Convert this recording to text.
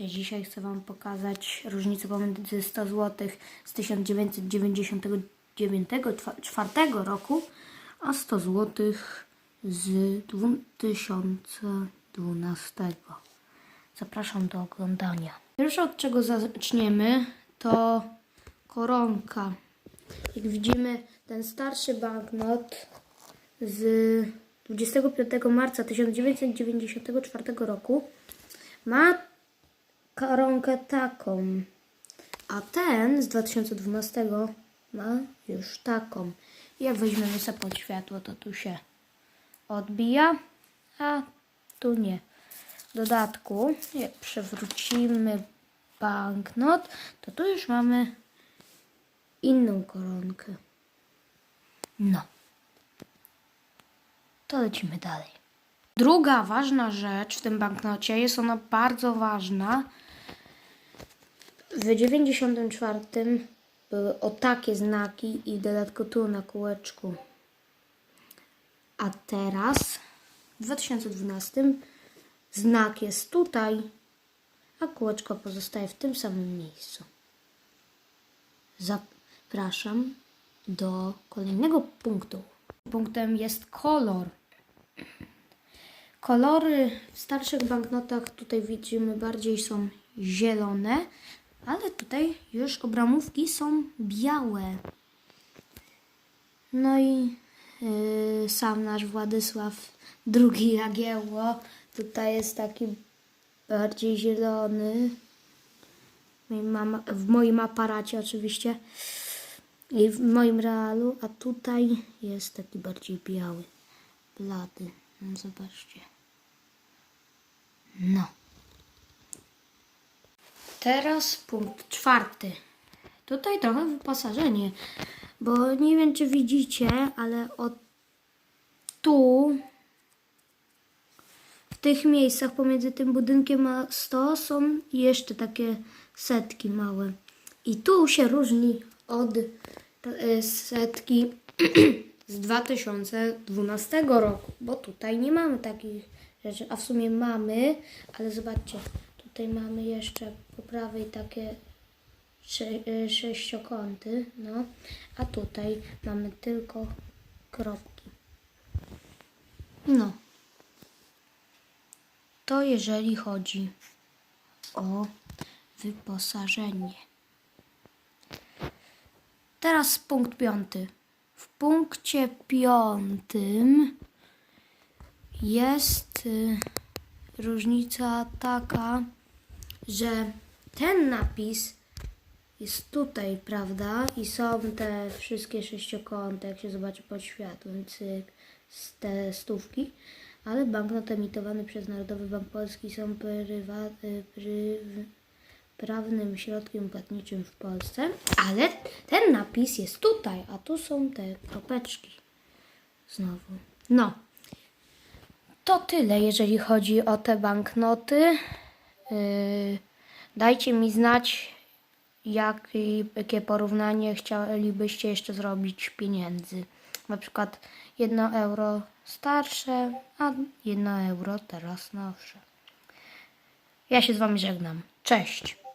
Dzisiaj chcę Wam pokazać różnicę pomiędzy 100 zł z 1999 twa- czwartego roku, a 100 zł z 2012. Zapraszam do oglądania. Pierwsze od czego zaczniemy to koronka. Jak widzimy, ten starszy banknot z 25 marca 1994 roku ma koronkę taką, a ten z 2012 ma już taką. Jak weźmiemy sobie pod światło, to tu się odbija, a tu nie. W dodatku, jak przewrócimy banknot, to tu już mamy inną koronkę. No. To lecimy dalej. Druga ważna rzecz w tym banknocie jest ona bardzo ważna. W 94 były o takie znaki i w dodatku tu na kółeczku. A teraz w 2012 znak jest tutaj, a kółeczko pozostaje w tym samym miejscu. Zapraszam do kolejnego punktu. Punktem jest kolor. Kolory w starszych banknotach tutaj widzimy bardziej są zielone, ale tutaj już obramówki są białe. No i yy, sam nasz Władysław II Jagiełło tutaj jest taki bardziej zielony. W moim aparacie oczywiście i w moim realu, a tutaj jest taki bardziej biały, blady. No zobaczcie. No. Teraz punkt czwarty. Tutaj trochę wyposażenie, bo nie wiem czy widzicie, ale od tu w tych miejscach pomiędzy tym budynkiem a 100 są jeszcze takie setki małe. I tu się różni od e, setki z 2012 roku, bo tutaj nie mamy takich rzeczy, a w sumie mamy, ale zobaczcie, tutaj mamy jeszcze po prawej takie e, sześciokąty, no, a tutaj mamy tylko kropki. No. To jeżeli chodzi o wyposażenie. Teraz punkt piąty. W punkcie piątym jest y, różnica taka, że ten napis jest tutaj, prawda? I są te wszystkie sześciokąty, jak się zobaczy pod światłem, cyk, te stówki. Ale banknot emitowany przez Narodowy Bank Polski są prywa, pry, prawnym środkiem płatniczym w Polsce, ale ten napis jest tutaj, a tu są te kropeczki. Znowu. No. To tyle, jeżeli chodzi o te banknoty. Yy, dajcie mi znać, jak, jakie porównanie chcielibyście jeszcze zrobić pieniędzy. Na przykład 1 euro starsze, a 1 euro teraz nowsze. Ja się z Wami żegnam. Cześć!